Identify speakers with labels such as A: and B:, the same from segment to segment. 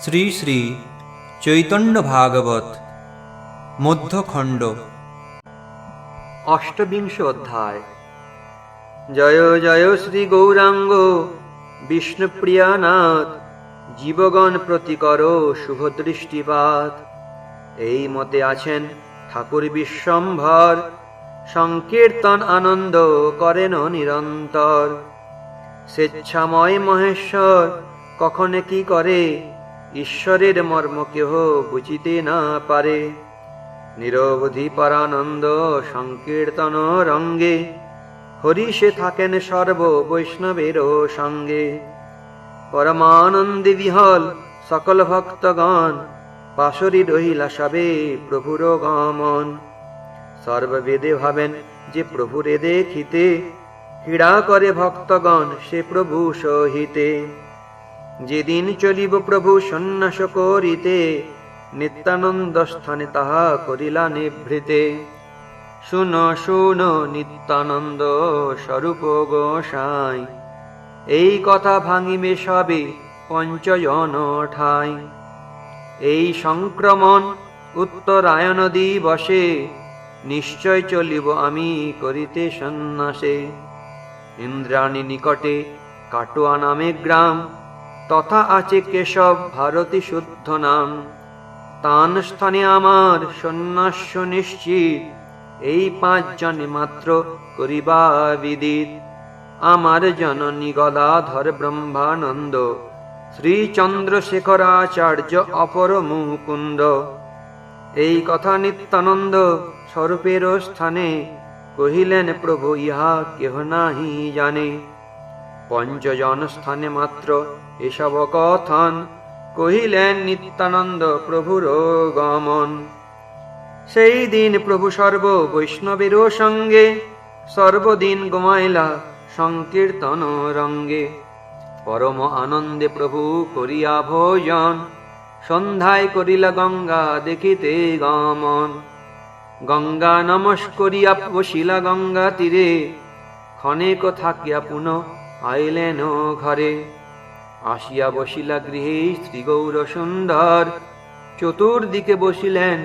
A: শ্রী শ্রী চৈতন্য ভাগবত, মধ্যখণ্ড।
B: অষ্টবিংশ অধ্যায়। জয় জয় শ্রী গৌরাঙ্গ বিষ্ণুপ্রিয়ানাথ, জীবগণ প্রতি কর শুভ দৃষ্টিপাত এই মতে আছেন ঠাকুর বিশ্বম্ভর, সংকীর্তন আনন্দ করেন নিরন্তর। স্বেচ্ছাময় মহেশ্বর, কখনে কি করে ঈশ্বরের মর্ম কেহ বুঝিতে না পারে। নিরবধি পরানন্দ সংকীর্তন রঙ্গে, হরি সে থাকেন সর্ব বৈষ্ণবের সঙ্গে। পরমানন্দে বিহল সকল ভক্তগণ পাশরি রহিলা সবে প্রভুর গমন। সর্ববেদে ভাবেন যে প্রভুরে দেখিতে ক্রীড়া করে ভক্তগণ সে প্রভু সহিতে। যেদিন চলিব প্রভু সন্ন্যাস করিতে নিত্যানন্দ স্থানে তাহা করিলা নিভৃতে। শুন শুন, নিত্যানন্দ স্বরূপ গোসাই, এই কথা ভাঙিবে সবে পঞ্চজন ঠাই। এই সংক্রমণ উত্তরায়ণ দিবসে নিশ্চয় চলিব আমি করিতে সন্ন্যাসে। ইন্দ্রাণী নিকটে কাটোয়া নামে গ্রাম তথা আছে কেশব ভারতী শুদ্ধ নাম। তান স্থানে আমার সন্ন্যাস্য নিশ্চিত, এই পাঁচ জনে মাত্র করিবা বিদিত। আমার জননী গদাধর ব্রহ্মানন্দ শ্রী চন্দ্রশেখরাচার্য অপর মুকুন্দ এই কথা নিত্যানন্দ স্বরূপের স্থানে কহিলেন, প্রভু, ইহা কেহ নাহি জানে। পঞ্চজন স্থানে মাত্র এসব কথন কহিলেন নিত্যানন্দ প্রভুর গমন। সেই দিন প্রভু সর্ব বৈষ্ণবের সঙ্গে, সর্বদিন গোমাইলা সংকীর্তন রঙ্গে। পরম আনন্দে প্রভু করিয়া ভোজন, সন্ধ্যায় করিলা গঙ্গা দেখিতে গমন। গঙ্গা নমস্করিয়া বসিলা গঙ্গা তীরে ক্ষণেক থাকিয়া পুনঃ আইলেন ঘরে। আসিয়া বসিলা গৃহে শ্রী গৌর সুন্দর। চতুর্দিকে বসিলেন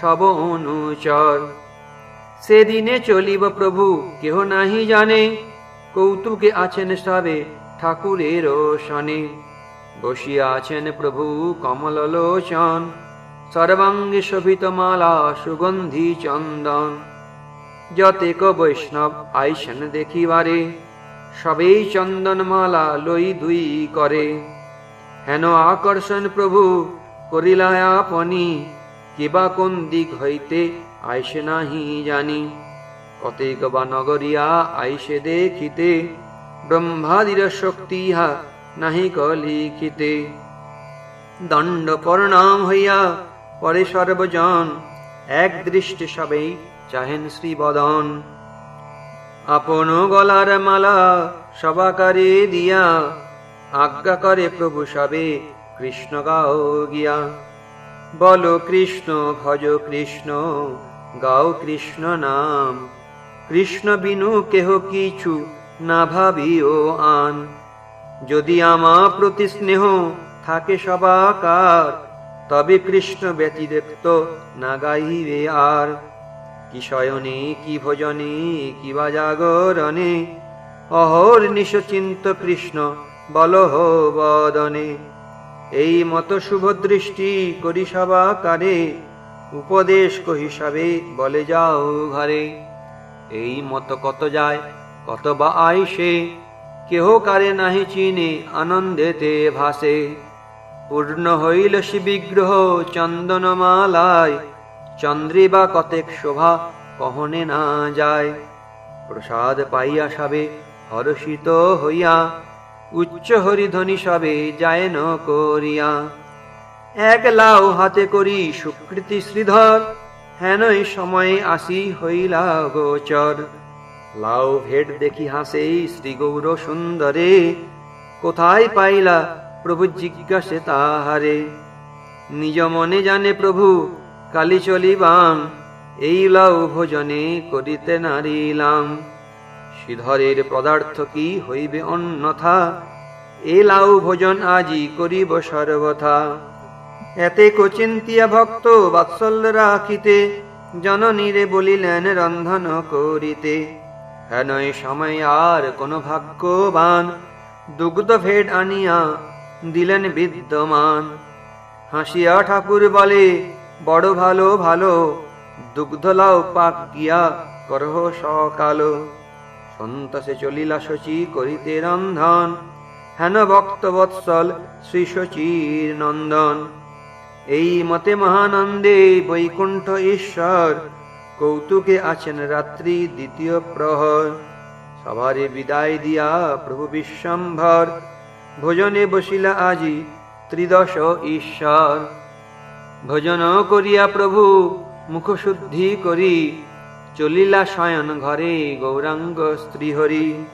B: সব অনুচর সেদিনে চলিব প্রভু, কেহ নাহি জানে। কৌতুকে আছেন সবে ঠাকুরের শনে। বসিয়া আছেন প্রভু কমল লোচন সর্বাঙ্গে শোভিত মালা, সুগন্ধি চন্দন। যতেক বৈষ্ণব আইসেন দেখিবারে। সবেই চন্দনমালা লই দুই করে। হেন আকর্ষণ প্রভু করিলা আপনি, কিবা কোন দিক হইতে আইসে নাহি জানি। কতেক বা নগরিয়া আইসে দেখিতে, ব্রহ্মাদির শক্তি ইহা নাহি কলিখিতে। দণ্ড প্রণাম হইয়া পরে সর্বজন এক দৃষ্টি সবেই চাহেন শ্রীবদন। আপন গলার মালা সবাকারে দিয়া আজ্ঞা করে প্রভু সবে কৃষ্ণ গাও গিয়া। বলো কৃষ্ণ, ভজ কৃষ্ণ, গাও কৃষ্ণ নাম। কৃষ্ণ বিনু কেহ কিছু না ভাবিও আন। যদি আমা প্রতি স্নেহ থাকে সবাকার, তবে কৃষ্ণ ব্যতিরেক্ত না গাইবে আর। কি শয়নে, কি ভোজনে, কি বা জাগরণে? অহর নিশচিন্ত কৃষ্ণ, বলহ বদনে। এই মত শুভ দৃষ্টি করি সবাকারে, উপদেশ কহিসাবে বলে যাও ঘরে। এই মত কত যায়, কত বা আইসে কেহ কারে নাহি চিনে, আনন্দেতে ভাসে। পূর্ণ হইল সে বিগ্রহ চন্দনমালায় চন্দ্রে বা কতেক শোভা কহনে না যায়। প্রসাদ পাইয়া সবে হরষিত হইয়া, উচ্চ হরিধ্বনি সবে যায় ন করিয়া। এক লাউ হাতে করি সুকৃতি শ্রীধর, হেনই সময়ে আসি হইলা গোচর। লাউ ভেট দেখি হাসে শ্রী গৌর সুন্দরে, কোথায় পাইলা প্রভু জিজ্ঞাসে তাহারে। নিজ মনে জানে প্রভু কালি চলিবাম, এই লাউ ভোজনে করিতে নারিলাম। শ্রীধরের পদার্থ কি হইবে অন্যথা? এ লাউ ভোজন আজি করিব সর্বথা। এতে কোচিন্তিয়া ভক্ত বাৎসল্য রাখিতে, জননীরে বলিলেন রন্ধন করিতে। হেনয় সময় আর কোন ভাগ্যবান, দুগ্ধ ভেট আনিয়া দিলেন বিদ্যমান। হাসিয়া ঠাকুর বলে বড় ভালো ভালো। দুগ্ধ লাও, পাক গিয়া, করহ সকাল। সন্তসে চলিলা শচী, করিতে রন্ধন। হেন ভক্ত বৎসল, শ্রী শচীর নন্দন। এই মতে মহানন্দে বৈকুণ্ঠ ঈশ্বর, কৌতুকে আছেন রাত্রি দ্বিতীয় প্রহর। সবারে বিদায় দিয়া প্রভু বিশ্বম্ভর, ভোজনে বসিলা আজি ত্রিদশ ঈশ্বর। ভোজন করিয়া প্রভু, মুখশুদ্ধি করি। চলিলা শয়ন ঘরে গৌরাঙ্গ স্ত্রীহরি।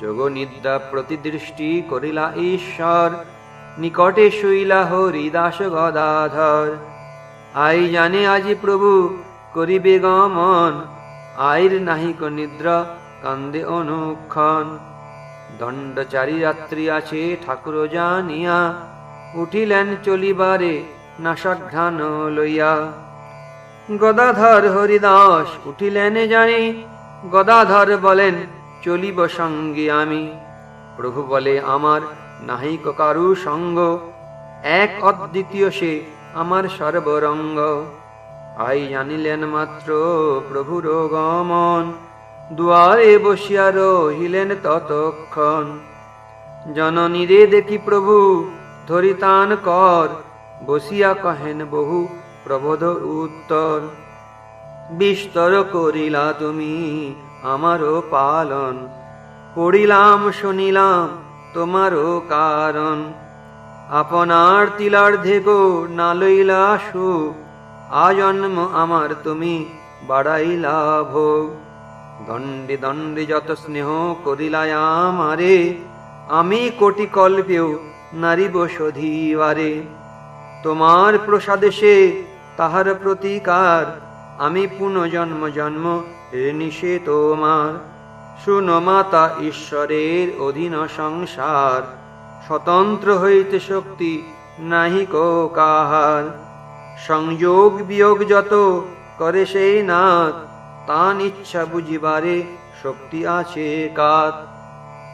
B: যোগ নিদ্রা প্রতিদৃষ্টি করিলা ঈশ্বর। নিকটে শুইলা হরিদাস গদাধর। আই জানে আজি প্রভু, করিবে গমন। আইর নাহিক নিদ্রা, কান্দে অনুক্ষণ। দণ্ডচারী রাত্রি আছে ঠাকুর জানিয়া, উঠিলেন চলিবারে। নাসাঘ্রাণ লইয়া। গদাধর হরিদাস উঠিলেন জানি, গদাধর বলেন, চলিব সঙ্গে আমি। প্রভু বলে, আমার নাহিক কারু সঙ্গ, এক অদ্বিতীয় সে আমার সর্বরঙ্গ। আই জানিলেন মাত্র প্রভুর গমন, দুয়ারে বসিয়া রহিলেন ততক্ষণ। জননীরে দেখি প্রভু, ধরিতান কর বসিয়া কহেন বহু প্রবোধ উত্তর। বিস্তর করিলা তুমি আমারও পালন। পড়িলাম, শুনিলাম তোমারও কারণ। আপনার তিলার্ধে গো না লইলা সুখ আজন্ম আমার তুমি বাড়াইলা ভোগ। দণ্ডে দণ্ডে যত স্নেহ করিলায় আমারে, আমি কোটি কল্পেও নারিব শোধিবারে তোমার প্রসাদে সে তাহার প্রতিকার। আমি পুনঃজন্ম জন্ম হে নিষে তোমার। শুনো মাতা ঈশ্বরের অধীন সংসার। স্বতন্ত্র হইতে শক্তি নাহি কাহার। সংযোগ বিয়োগ যত করে সেই নাথ তান ইচ্ছা বুঝিবারে শক্তি আছে কাত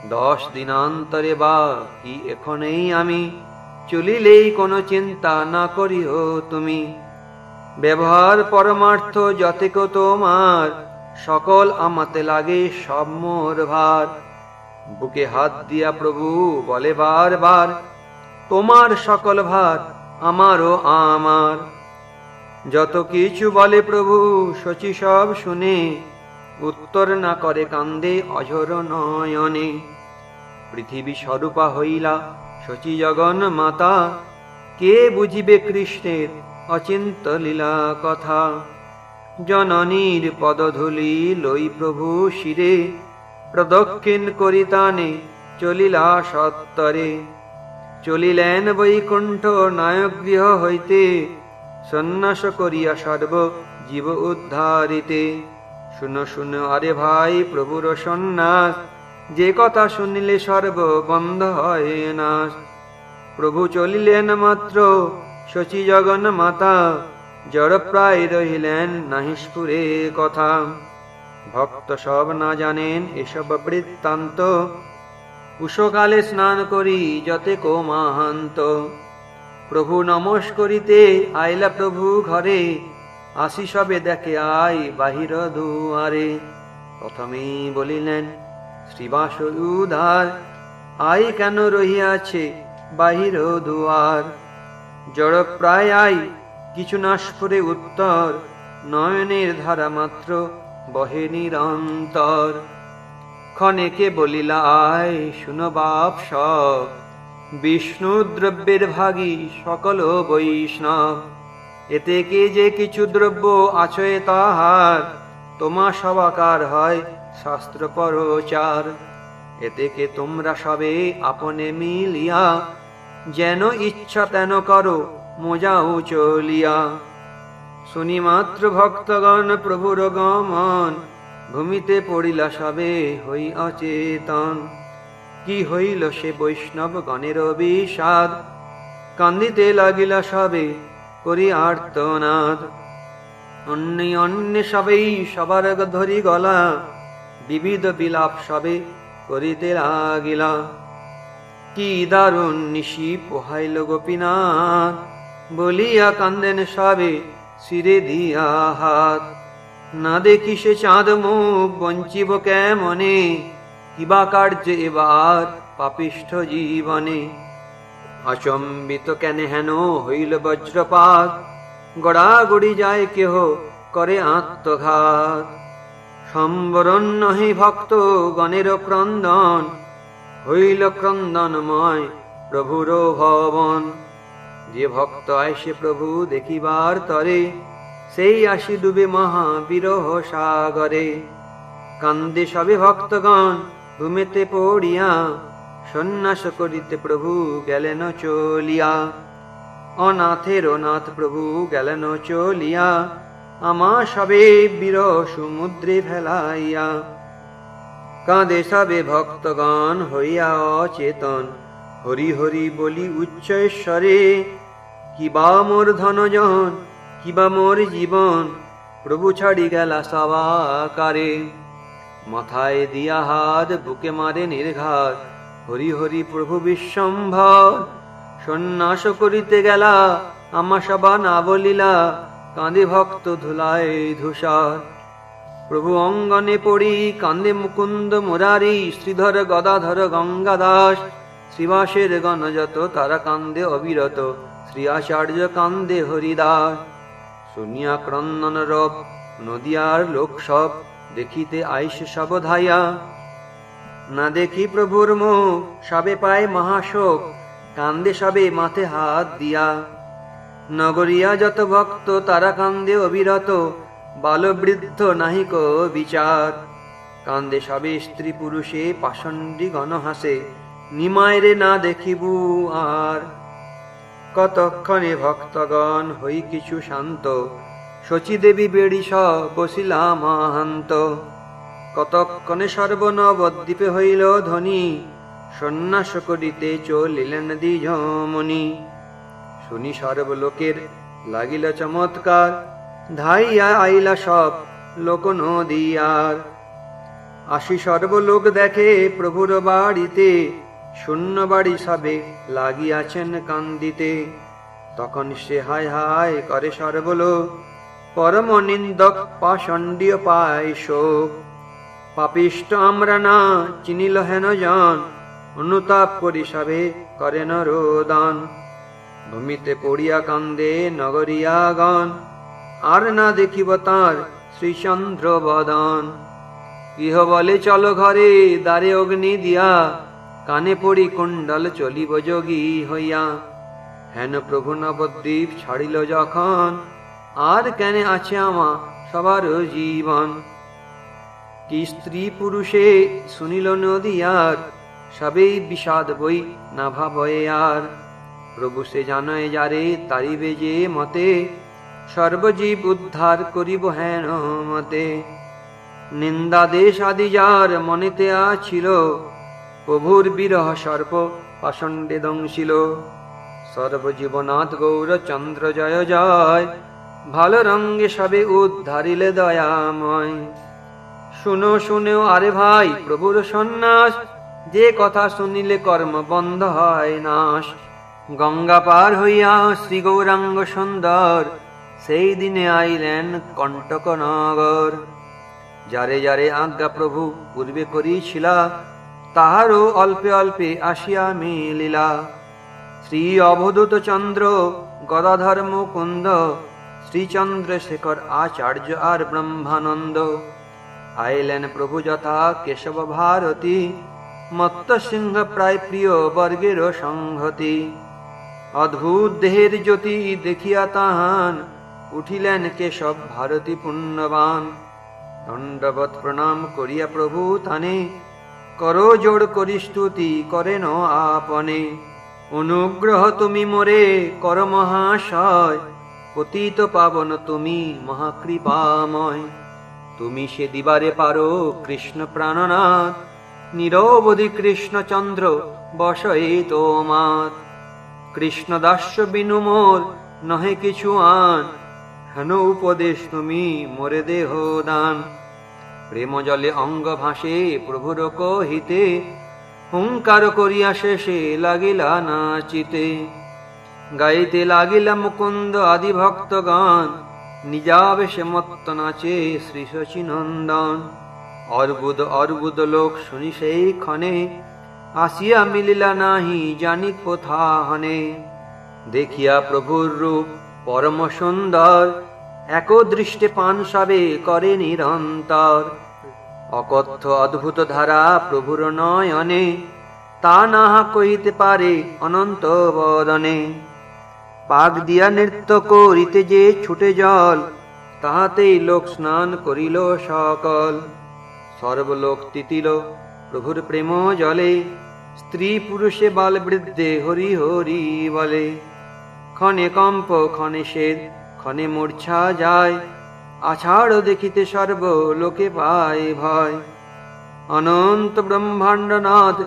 B: দশ দিনান্তরে বা কি এখনেই আমি চলিলেই কোনো চিন্তা না করিও তুমি। ব্যবহার পরমার্থ যতেক তোমার, সকল আমাতে লাগে সব মোর ভার। বুকে হাত দিয়া প্রভু বলে বারবার, তোমার সকল ভার আমারও আমার। যত কিছু বলে প্রভু, শচী সব শুনে, উত্তর না করে কান্দে অঝর নয়নে। পৃথিবী স্বরূপা হইলা শচী জগন মাতা, কে বুঝিবে কৃষ্ণের অচিন্ত লীলা কথা? জননীর পদধূলি লই প্রভু শিরে, প্রদক্ষিণ করিতানে চলিলা সত্তরে। চলিলেন বৈকুণ্ঠ নায়ক গৃহ হইতে, সন্ন্যাস করিয়া সর্ব জীব উদ্ধারিতে। শুনো শুনো আরে ভাই প্রভুর সন্ন্যাস যে কথা শুনিলে সর্ব বন্ধ হয় না প্রভু চলিলেন মাত্র, শচী জগন মাতা, জড় প্রায় রহিলেন নাহিসপুরে কথা। ভক্ত সব না জানেন এসব বৃত্তান্ত, উষকালে স্নান করি যতে কো মাহান্ত প্রভু নমস করিতে আইলা প্রভু ঘরে, আসি সবে দেখে আই বাহির দুয়ারে। প্রথমেই বলিলেন শ্রীবাস উধার আই কেন রহিয়াছে বাহির দুয়ার? জড় প্রায় আই কিছু নাশপুরে উত্তর, নয়নের ধারা মাত্র বহে নিরন্তর। ক্ষণেকে বলিলা, আয়, শুনো বাপ সব। বিষ্ণু দ্রব্যের ভাগী সকল বৈষ্ণব। এতে কে যে কিছু দ্রব্য আছয়ে তাহার তোমা সবাকার হয় শাস্ত্র পরচার এতে কে তোমরা সবে আপনে মিলিয়া, যেন ইচ্ছা তেন করো মোজাও চলিয়া। শুনি মাত্র ভক্তগণ, প্রভুর গমন, ভূমিতে পড়িলা সবে হই অচেতন। কি হইল সে বৈষ্ণব গণের বিষাদ কান্দিতে লাগিলা সবে করি আর্তনাদ। অন্য অন্য সবেই সবার ধরি গলা। বিবিধ বিলাপ সবে করিতে লাগিলা। কি দারুণ নিশি পোহাইল গোপীনাথ, বলিয়া কান্দেন সবে সিরে দিয়া হাত। না দেখি সে চাঁদ মুখ বঞ্চিব কেমনে, কিবা কার্যে এবার পাপিষ্ঠ জীবনে। অচম্বিত কেন হেন হইল বজ্রপাত, গড়াগড়ি যায় কেহ করে আত্মঘাত। সম্বরণ নহে ভক্ত গণের ক্রন্দন, হইল ক্রন্দনময় প্রভুর ভবন। যে ভক্ত আইসে প্রভু দেখিবার তরে, সেই আসি ডুবে মহা বিরহ সাগরে। কান্দে সবে ভক্তগণ ভূমিতে পড়িয়া, সন্ন্যাস করিতে প্রভু গেলেন চলিয়া। অনাথের নাথ প্রভু গেলেন চলিয়া আমা সবে বীর সমুদ্রে ফেলাইয়া, কাঁদে সবে ভক্তগণ হইয়া অচেতন। হরি হরি বলি, উচ্চৈশ্বরে, কিবা মোর ধনজন, কিবা মোর জীবন, প্রভু ছাড়ি গেলা সবাকারে। মাথায় দিয়া হাত, বুকে মারে নির্ঘাত। হরি হরি প্রভু বিশ্বম্ভর, সন্ন্যাস করিতে গেলা, আমা সবা না বলিলা কাঁদে ভক্ত ধুলায় ধূসার প্রভু অঙ্গনে পড়ি কান্দে মুকুন্দ মুরারি, শ্রীধর গদাধর গঙ্গাদাস। শ্রীবাসের গণযত, তারা কান্দে অবিরত, শ্রী আচার্য কান্দে হরিদাস। শুনিয়া ক্রন্দন রব, নদিয়ার লোক সব, দেখিতে আইস সব ধাইয়া না দেখি প্রভুর মুখ, সবে পায় মহাশোক, কান্দে সবে মাথে হাত দিয়া। নগরিয়া যত ভক্ত তারা কান্দে অবিরত। বালবৃদ্ধ নাহিক বিচার। কান্দে সবে স্ত্রী পুরুষে, পাষণ্ডী গণ হাসে। নিমায়রে না দেখিবু আর। কতক্ষণে ভক্তগণ হই কিছু শান্ত। শচীদেবী বেড়ি স বসিলা মহান্ত। কতক্ষণে সর্বনবদ্বীপে হইল ধ্বনি সন্ন্যাস করিতে চলিলেন দ্বিজমণি। শুনি সর্বলোকের লাগিলা চমৎকার, ধাইয়া আইলা সব লোক নদিয়ার। আসি সর্বলোক দেখে প্রভুর বাড়িতে, শূন্য বাড়ি সবে লাগিয়াছেন কান্দিতে। তখন সে হায় হায় করে সর্বলোক, পরম নিন্দক পাষণ্ডীয় পায় শোক। পাপিষ্ট আমরা না, চিনিল হেন জন, অনুতাপ করি করেন রোদান ভূমিতে পড়িয়া কান্দে নগরিয়াগণ আর না দেখিব তাঁর শ্রীচন্দ্র বদন। ইহ বলে, চলো ঘরে, দ্বারে অগ্নি দিয়া। কানে পড়ি, কুণ্ডল চলিব যোগী হইয়া। হেন প্রভু নবদ্বীপ ছাড়িল যখন, আর কেন আছে আমা সবার জীবন? কি স্ত্রী পুরুষে শুনিল নদিয়ার সবেই বিষাদ বই না ভাবয়ে আর। প্রভু সে জানয়, যারে তারিবে যে মতে, সর্বজীব উদ্ধার করিব হেন মতে। নিন্দা দেশ আদি যার মনেতে আছিল, প্রভুর বিরহ সর্প পাষণ্ডে দংশিল। সর্বজীবনাথ গৌর চন্দ্র জয় জয়, ভালো রঙ্গে সবে উদ্ধারিলে দয়াময়। শুনো, শুনেও আরে ভাই, প্রভুর সন্ন্যাস, যে কথা শুনিলে কর্ম বন্ধ হয় নাশ। গঙ্গা পার হইয়া শ্রী গৌরাঙ্গ সুন্দর, সেই দিনে আইলেন কণ্টক নগর। যারে যারে আজ্ঞা প্রভু পূর্বে করিছিলা, তাহারও অল্পে অল্পে আসিয়া মিলিলা। শ্রী অবধূত চন্দ্র, গদাধর মুকুন্দ, শ্রীচন্দ্রশেখর আচার্য আর ব্রহ্মানন্দ। আইলেন প্রভু যথা কেশব ভারতী মত্ত সিংহ প্রায় প্রিয় বর্গের সংহতি। অদ্ভুত দেহের জ্যোতি দেখিয়া তাহান উঠিলেন কেশব ভারতী পুণ্যবান। দণ্ডবত প্রণাম করিয়া প্রভু তানে করো জোড় করি স্তুতি করেন আপনে। অনুগ্রহ তুমি মোরে, কর মহাশয়, পতিত পাবন তুমি মহাকৃপাময়। তুমি সে দিবারে পারো কৃষ্ণ প্রাণনাথ নিরবধি কৃষ্ণচন্দ্র বসয়ে তোমার কৃষ্ণদাস্য বিনু মোর, নহে কিছু আন। হেন উপদেশ তুমি, মোরে দেহ দান। প্রেম জলে অঙ্গ ভাসে, প্রভুর কহিতে, হুঙ্কার করিয়া শেষে লাগিলা নাচিতে গাইতে লাগিলা মুকুন্দ আদি ভক্ত গান নিজাবেশে মত্ত নাচে শ্রী শচীনন্দন অর্বুদ অর্বুদ লোক শুনি সেই ক্ষণে আসিয়া মিলিলা নাহি জানি কোথা হনে দেখিয়া প্রভুর রূপ, পরম সুন্দর এক দৃষ্টে পান সবে, করে নিরন্তর। অকথ্য অদ্ভুত ধারা প্রভুর নয়নে, তা নাহা কহিতে পারে অনন্ত বদনে। পাক দিয়া নৃত্য করিতে যে ছুটে জল, তাহাতেই লোক স্নান করিল সকল। সর্বলোক তিতিল প্রভুর প্রেম জলে, স্ত্রী পুরুষে বাল বৃদ্ধে হরি হরি বলে। ক্ষণে কম্প, ক্ষণে সেদ, ক্ষণে মূর্ছা যায় আছাড় দেখিতে সর্ব লোকে পায় ভয়। অনন্ত ব্রহ্মাণ্ডনাথ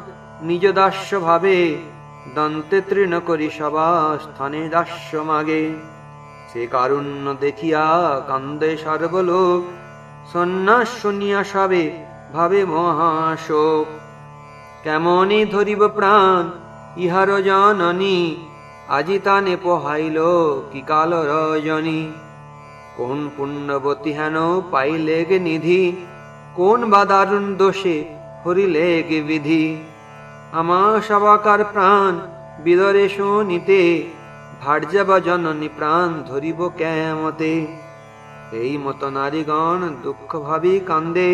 B: নিজ দাস্য ভাবে, দন্তে তৃণ করি সবা স্থানে দাস্য মাগে। সে কারুণ্য দেখিয়া কান্দে সর্বলোক, সন্ন্যাস শুনিয়া সবে ভাবে মহাশোক। কেমনই ধরিব প্রাণ, ইহার জননী, আজি তানে পোহাইল কি কাল রজনী। কোন পুণ্যবতী হেন পাইলে গে নিধি, কোন বা দারুণ দোষে হরিলে গে বিধি। আমার সবাকার প্রাণ বিদরে শুনিতে ভার্যাবা জননী প্রাণ ধরিব কেমতে এই মতো নারীগণ দুঃখ ভাবি কান্দে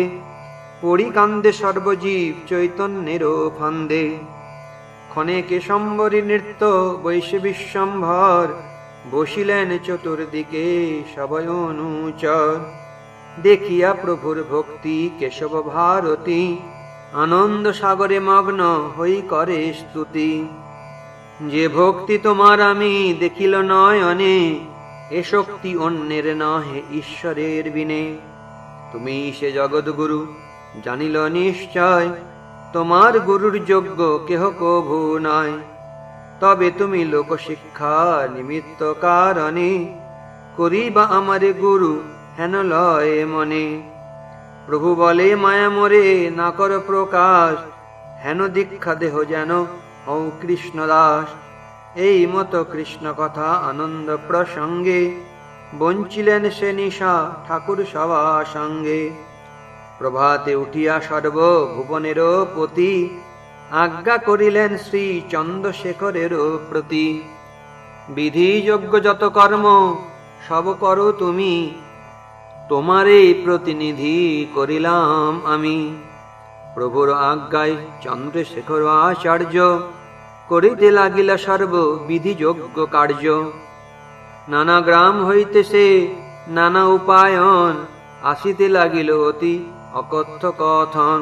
B: পড়ি কান্দে সর্বজীব চৈতন্যের ফান্দে। ক্ষণেকে সম্বরী নৃত্য বৈশ্য বিশ্বম্ভর, বসিলেন চতুর্দিকে সবয় অনুচর। দেখিয়া প্রভুর ভক্তি কেশব ভারতী, আনন্দ সাগরে মগ্ন হই করে স্তুতি। যে ভক্তি তোমার আমি দেখিল নয়নে, এ শক্তি অন্যের নহে ঈশ্বরের বিনে। তুমি সে জগৎগুরু জানিল নিশ্চয়, তোমার গুরুর যোগ্য কেহ কভু নয় তবে তুমি লোকশিক্ষা নিমিত্ত কারণে করিবা আমারে গুরু হেন লয় মনে। প্রভু বলে, মায়া মরে, না কর প্রকাশ, হেন দীক্ষা দেহ যেন হও কৃষ্ণ দাস এই মতো কৃষ্ণ কথা আনন্দ প্রসঙ্গে বঞ্চিলেন সে নিশা ঠাকুর সভা সঙ্গে। প্রভাতে উঠিয়া সর্ব ভুবনের পতি আজ্ঞা করিলেন শ্রী চন্দ্রশেখরেরও প্রতি। বিধিযোগ্য যত কর্ম, সব করো তুমি। তোমারে প্রতিনিধি করিলাম আমি। প্রভুর আজ্ঞায় চন্দ্রশেখর আচার্য করিতে লাগিলা সর্ব বিধিযোগ্য কার্য। নানা গ্রাম হইতে সে নানা উপায়ন আসিতে লাগিল অতি অকথ্য কথন,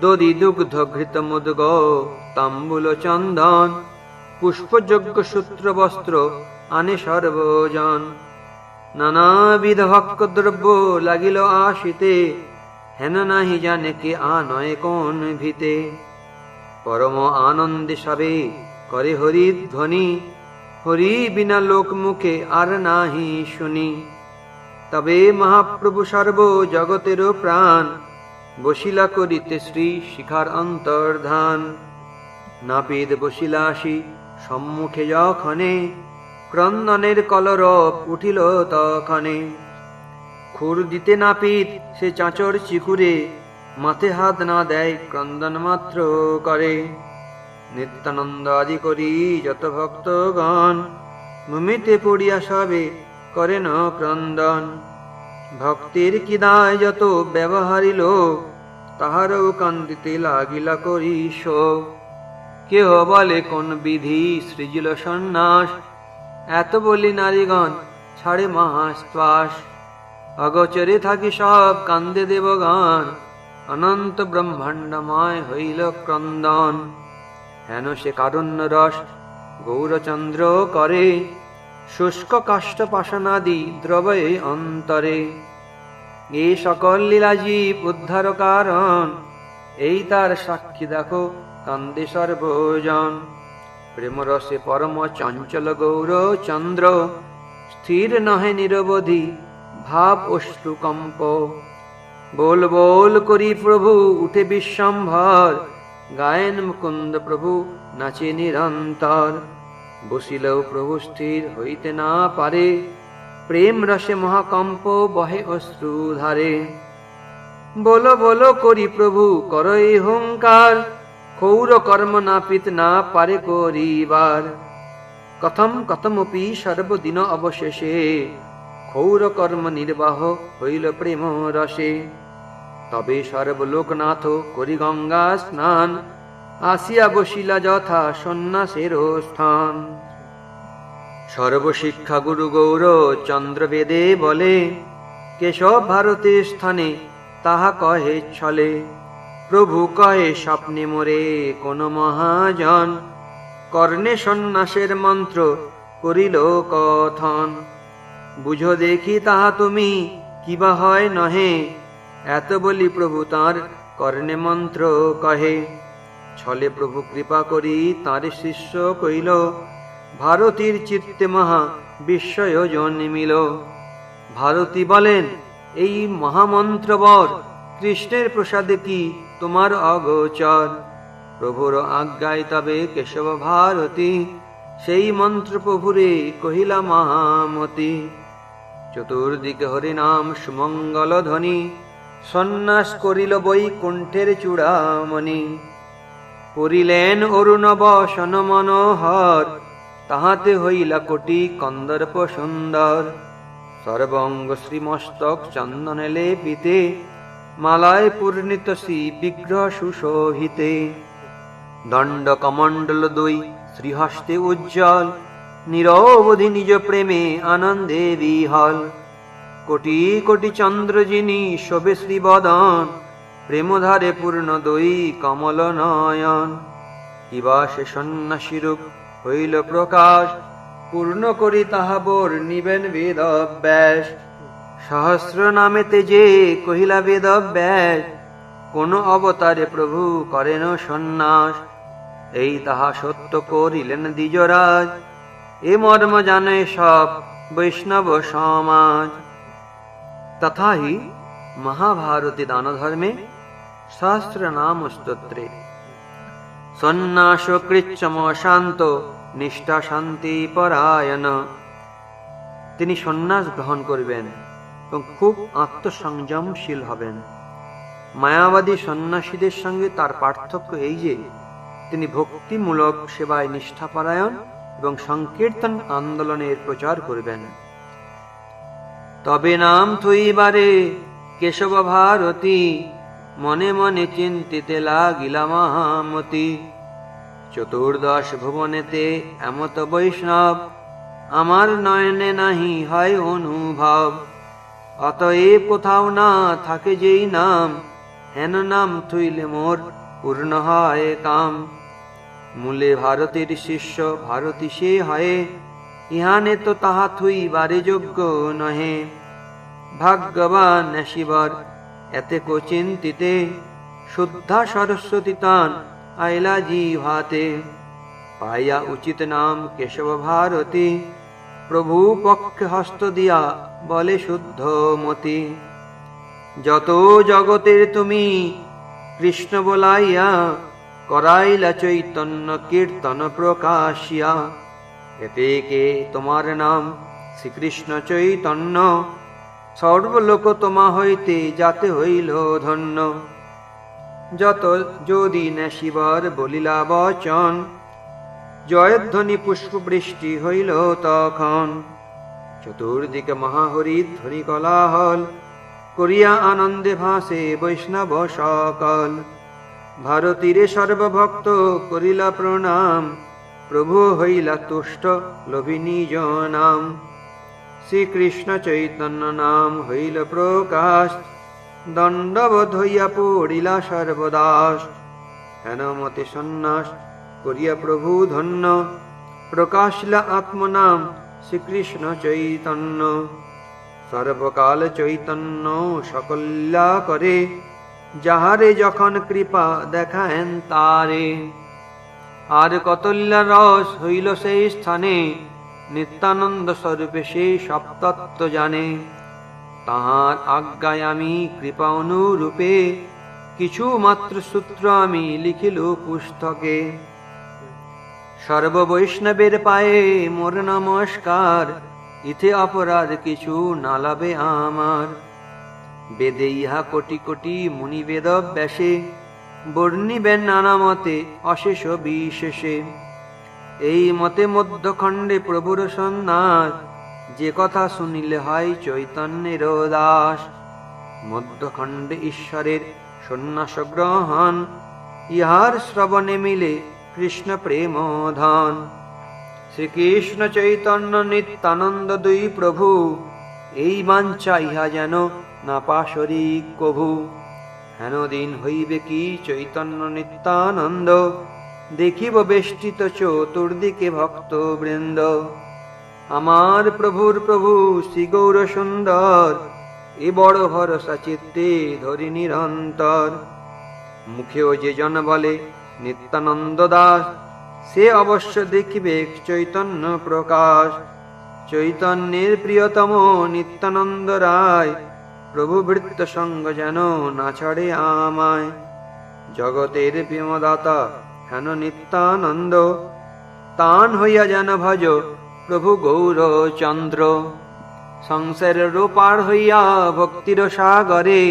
B: দধি দুগ্ধ ঘৃত মুদগ, তাম্বুল চন্দন পুষ্পযোগ্য সূত্র বস্ত্র, আনে সর্বজন। নানাবিধ ভক্ষ দ্রব্য লাগিল আসিতে হেন নাহি জানে কে আনয় কোন ভিতে। পরম আনন্দে সবে করে হরি ধ্বনি হরি বিনা লোক মুখে আর নাহি শুনি। তবে মহাপ্রভু সর্ব জগতের প্রাণ বসিলা করিতে শ্রী শিখার অন্তর্ধান। নাপিত বসিলাসি সম্মুখে যখনে, ক্রন্দনের কলরব উঠিল তখনে। খুর দিতে নাপিত সে চাঁচর চিকুরে, মাথে হাত না দেয় ক্রন্দন মাত্র করে। নিত্যানন্দ আদি করি যত ভক্তগণ ভূমিতে পড়িয়া সবে করে ন ক্রন্দন। ভক্তির কি দায় যত ব্যবহারী লোক তাহারও কান্দিতে লাগিলা করি কেহ বলে, কোন বিধি সৃজিল সন্ন্যাস? এত বলি নারীগণ, ছাড়ে মহাশ্বাস অগচরে থাকি সব, কান্দে দেবগান অনন্ত ব্রহ্মাণ্ডময় হইল ক্রন্দন। হেন সে কারণ্য রস, গৌরচন্দ্র করে। শুষ্ক কাষ্ঠ পাশানাদি দ্রবে অন্তরে। এ সকল লীলাজীব উদ্ধার কারণ, এই তার সাক্ষী দেখো কান্দে সর্বজন। প্রেম রসে পরম চঞ্চল গৌর চন্দ্র, স্থির নহে নিরবধি ভাব অশ্রুকম্প বোল বোল করি প্রভু, উঠে বিশ্বম্ভর, গায়েন মুকুন্দ প্রভু নাচে নিরন্তর। বসিলেও প্রভু স্থির হইতে না পারে, প্রেম রসে মহাকম্প বহে অশ্রু ধারে। বলো বলো করি প্রভু, করই হুঙ্কার, ক্ষৌর কর্ম নাপিত না পারে করিবার। কথম, কথমপি সর্বদিন অবশেষে, ক্ষৌর কর্ম নির্বাহ হইল প্রেম রসে। তবে সর্বলোকনাথ করি গঙ্গা স্নান আসিয়া বসিলা যথা সন্ন্যাসের স্থান। সর্বশিক্ষা গুরু গৌর চন্দ্রবেদে বলে, কেশব ভারতের স্থানে, তাহা কহে ছলে। প্রভু কহে, স্বপ্নে মোরে কোন মহাজন। কর্ণে সন্ন্যাসের মন্ত্র করিল কথন। বুঝো দেখি তাহা তুমি, কিবা হয় নহে। এত বলি প্রভু তাঁর কর্ণে মন্ত্র কহে। ছলে প্রভু কৃপা করি, তার শিষ্য কইল, ভারতীর চিত্তে মহা বিস্ময় জন্মিল ভারতী বলেন, এই মহামন্ত্রবর, কৃষ্ণের প্রসাদে কি তোমার অগোচর? প্রভুর আজ্ঞায় তবে কেশব ভারতী, সেই মন্ত্র প্রভুরে কহিলা মহামতি। চতুর্দিকে হরিনাম সুমঙ্গল ধ্বনি, সন্ন্যাস করিল বৈকুণ্ঠের চূড়ামণি। করিলেন অরুণব সন মনোহর তাহাতে হইলা কোটি কন্দর্প সুন্দর। সর্বঙ্গ শ্রীমস্তক চন্দনে লেপিতে, মালায় পূর্ণিত শ্রী বিগ্রহ সুশোভিতে। দণ্ড কমণ্ডল দুই শ্রীহস্তে উজ্জ্বল, নিরবধি নিজ প্রেমে আনন্দে বিহল। কোটি কোটি চন্দ্র যিনি শোভে শ্রীবদন প্রেমধারে পূর্ণ দই কমল নয়ন। কিবা সে সন্ন্যাসীরূপ হইল প্রকাশ, পূর্ণ করি তাহা বোর নিবেন বেদ ব্যাস সহস্র নামেতে যে কহিলা বেদ ব্যাস কোন অবতারে প্রভু করেন সন্ন্যাস। এই তাহা সত্য করিলেন দ্বিজরাজ, এ মর্ম জানে সব বৈষ্ণব সমাজ। তথা হি মহাভারতী দানধর্মে সহস্র নাম স্তোত্রে সন্ন্যাস কৃচ্ছম শান্ত নিষ্ঠা শান্তি পরায়ণ। তিনি সন্ন্যাস গ্রহণ করবেন এবং খুব আত্মসংযমশীল হবেন। মায়াবাদী সন্ন্যাসীদের সঙ্গে তার পার্থক্য এই যে, তিনি ভক্তিমূলক সেবায় নিষ্ঠাপরায়ণ এবং সংকীর্তন আন্দোলনের প্রচার করবেন। তবে নাম থইবারে কেশব ভারতী মনে মনে চিন্তিতে লাগিলা মহামতি চতুর্দশ ভুবনেতে এমত বৈষ্ণব, আমার নয়নে নাহি হয় অনুভব। অতএব কোথাও না থাকে যেই নাম, হেন নাম থুইলে মোর পূর্ণ হয় কাম। মূলে ভারতের শিষ্য ভারতী সে হয়, ইহানে তো তাহা থইবারে যোগ্য নহে। ভাগ্যবান শিবর এতে কো চিন্তিতে শুদ্ধা সরস্বতী তান আইলা জিহাতে। পাইয়া উচিত নাম কেশব ভারতী, প্রভু পক্ষে হস্ত দিয়া বলে শুদ্ধ মতি। যত জগতের তুমি কৃষ্ণ বলাইয়া, করাইলা চৈতন্য কীর্তন প্রকাশিয়া। এতে কে তোমার নাম? শ্রীকৃষ্ণ চৈতন্য সর্বলোক তোমা হইতে যাতে হইল ধন্য। যত যদি শিবর বলিলা বচন, জয়ধ্বনি পুষ্পবৃষ্টি হইল তখন। চতুর্দিকে মহাহরি ধ্বনি কলাহল, করিয়া আনন্দে ভাসে বৈষ্ণব সকল। ভারতীরে সর্বভক্ত করিলা প্রণাম, প্রভু হইলা তুষ্ট লোভিনী নাম। শ্রীকৃষ্ণ চৈতন্য নাম হইল প্রকাশ। দণ্ডবোধ হইয়া পড়িলা সর্বদাস। হেনমতে সন্ন্যাস করিয়া প্রভু ধন্য। প্রকাশলা আত্মনাম শ্রীকৃষ্ণ চৈতন্য সর্বকাল চৈতন্য সকল্যা করে। যাহারে যখন কৃপা দেখায়েন তারে। আর কতল্য রস হইল সেই স্থানে। নিত্যানন্দ স্বরূপে সে সপ্তত্ব জানে। তাহার আজ্ঞায় আমি কৃপা অনুরূপে কিছু মাত্র সূত্র আমি লিখিল পুস্তকে। সর্ববৈষ্ণবের পায়ে মোর নমস্কার, ইথে অপরাধ কিছু নালাবে আমার। বেদে ইহা কোটি কোটি মুনি বেদ ব্যাসে বর্ণিবেন নানা মতে অশেষ বিশেষে। এই মতে মধ্যখণ্ডে প্রভুর সন্ন্যাস। যে কথা শুনিলে হয় চৈতন্যের দাস। মধ্যখণ্ডে ঈশ্বরের সন্ন্যাস গ্রহণ, ইহার শ্রবণে মিলে কৃষ্ণ প্রেম ধন শ্রীকৃষ্ণ চৈতন্য নিত্যানন্দ দুই প্রভু, এই বাঞ্ছা ইহা যেন না পাশরি কভু। হেন দিন হইবে কি চৈতন্য নিত্যানন্দ? দেখিব বেষ্টিত চতুর্দিকে ভক্ত বৃন্দ আমার প্রভুর প্রভু শ্রী গৌর সুন্দর, এ বড় ভরসা চিত্তে ধরি নিরন্তর। মুখেও যে জন বলে, নিত্যানন্দ দাস, সে অবশ্য দেখিবে চৈতন্য প্রকাশ। চৈতন্যের প্রিয়তম নিত্যানন্দ রায় প্রভু বৃত্ত সঙ্গ যেন না ছাড়ে আমায়। জগতের প্রেমদাতা হেন নিত্যানন্দ, তান হইয়া যেন ভজ প্রভু গৌর চন্দ্র সংসারের পার হইয়া ভক্তির সাগরে,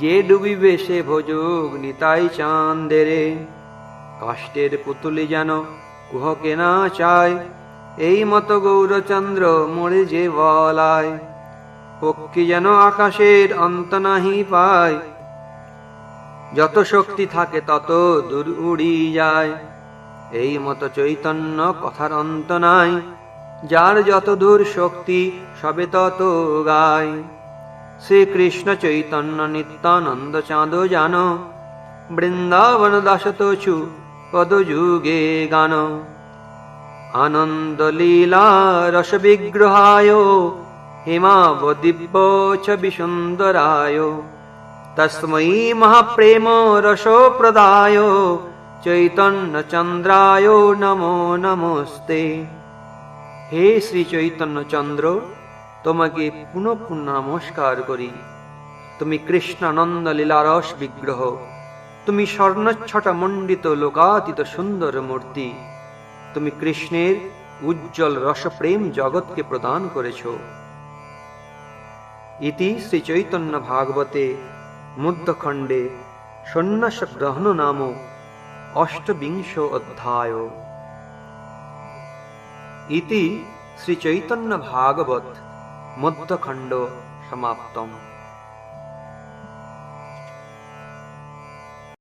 B: যে ডুবিবে সে ভোজুক নিতাই চাঁদেরে কষ্টের পুতুলি যেন কুহকে না চায়, এই মতো গৌরচন্দ্র মরে যে বলায়। পক্ষী যেন আকাশের অন্ত নাহি পায় যত শক্তি থাকে তত দূর উড়ি যায়। এই মতো চৈতন্য কথার অন্ত নাই। যার যত দূর শক্তি, সবে তত গায়। শ্রীকৃষ্ণ চৈতন্য নিত্যানন্দ চাঁদ জানো, বৃন্দাবন দাসত ছু পদ যুগে গান। আনন্দ লীলা রস বিগ্রহায় হিমাব দিব্য ছবি সুন্দরায় তস্मै মহাপ্রেম রসো প্রদায় চৈতন্য চন্দ্রায় নমো নমস্তে হে শ্রী চৈতন্য চন্দ্র তোমাকে পুনঃ পুনঃ নমস্কার করি। তুমি কৃষ্ণানন্দ লীলারস বিগ্রহ, তুমি স্বর্ণচ্ছটা মণ্ডিত লোকাতীত সুন্দর মূর্তি, তুমি কৃষ্ণের উজ্জ্বল রসপ্রেম জগৎকে প্রদান করেছ। ইতি শ্রী চৈতন্য ভাগবতে মুদ্রখণ্ডে সন্ন্যাস গ্রহণ নাম অষ্টবিংশ অধ্যায় ইতি শ্রীচৈতন্য ভাগবত মধ্যখণ্ড সমাপ্তম।